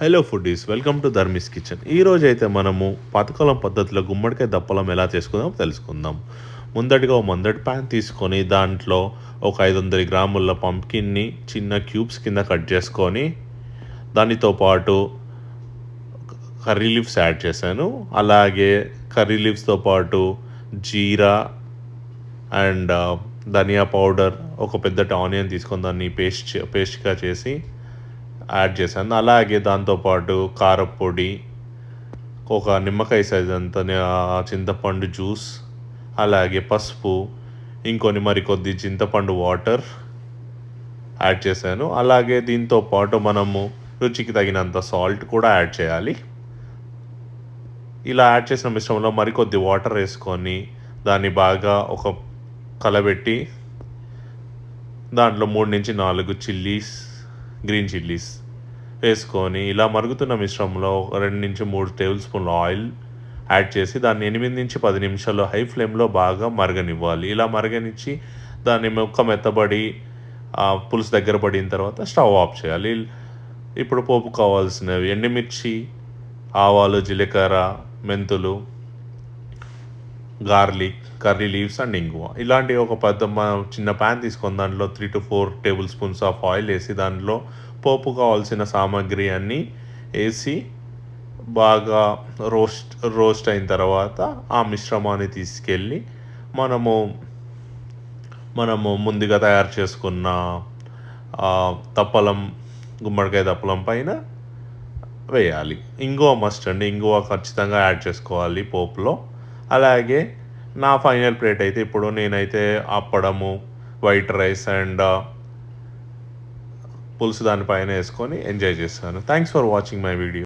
Hello foodies welcome to Dharmi's kitchen ఈరోజు అయితే మనము పాతకాలం పద్ధతిలో గుమ్మడికాయ దప్పలం ఎలా చేసుకుందాం తెలుసుకుందాం. ముందటిగా ఒక మందటి ప్యాన్ తీసుకొని దాంట్లో ఒక ఐదు వందల గ్రాముల పంకిన్ని చిన్న క్యూబ్స్ కింద కట్ చేసుకొని దానితో పాటు కర్రీ లీవ్స్ యాడ్ చేశాను. అలాగే కర్రీ లీవ్స్తో పాటు jeera and uh, dhaniya powder ఒక పెద్దటి ఆనియన్ తీసుకొని దాన్ని పేస్ట్ పేస్ట్గా చేసి యాడ్ చేశాను. అలాగే దాంతోపాటు కారపొడి ఒక నిమ్మకాయ సైజ్ అంత చింతపండు జ్యూస్ అలాగే పసుపు ఇంకొన్ని మరి కొద్ది చింతపండు వాటర్ యాడ్ చేశాను. అలాగే దీంతో పాటు మనము రుచికి తగినంత సాల్ట్ కూడా యాడ్ చేయాలి. ఇలా యాడ్ చేసిన మిశ్రమంలో మరికొద్ది వాటర్ వేసుకొని దాన్ని బాగా ఒక కలబెట్టి దాంట్లో మూడు నుంచి నాలుగు చిల్లీస్ గ్రీన్ చిల్లీస్ వేసుకొని ఇలా మరుగుతున్న మిశ్రమంలో రెండు నుంచి మూడు టేబుల్ స్పూన్ల ఆయిల్ యాడ్ చేసి దాన్ని ఎనిమిది నుంచి పది నిమిషాలు హై ఫ్లేమ్లో బాగా మరగనివ్వాలి. ఇలా మరగనిచ్చి దాన్ని మొక్క మెత్తబడి పులుసు దగ్గర పడిన తర్వాత స్టవ్ ఆఫ్ చేయాలి. ఇప్పుడు పోపు కావాల్సినవి ఎండుమిర్చి ఆవాలు జీలకర్ర మెంతులు గార్లిక్ కర్రీ లీవ్స్ అండ్ ఇంగువ. ఇలాంటి ఒక పెద్ద చిన్న ప్యాన్ తీసుకొని దాంట్లో three to four table spoons of oil వేసి దాంట్లో పోపు కావాల్సిన సామాగ్రి అన్నీ వేసి బాగా రోస్ట్ రోస్ట్ అయిన తర్వాత ఆ మిశ్రమాన్ని తీసుకెళ్ళి మనము మనము ముందుగా తయారు చేసుకున్న తప్పలం గుమ్మడికాయ తప్పలం పైన వేయాలి. ఇంగువ మస్ట్ అండి. ఇంగువ ఖచ్చితంగా యాడ్ చేసుకోవాలి పోపులో. అలాగే నా ఫైనల్ ప్లేట్ అయితే ఇప్పుడు నేనైతే అప్పడము వైట్ రైస్ అండ్ పులుసు దానిపైన వేసుకొని ఎంజాయ్ చేస్తాను. Thanks for watching my video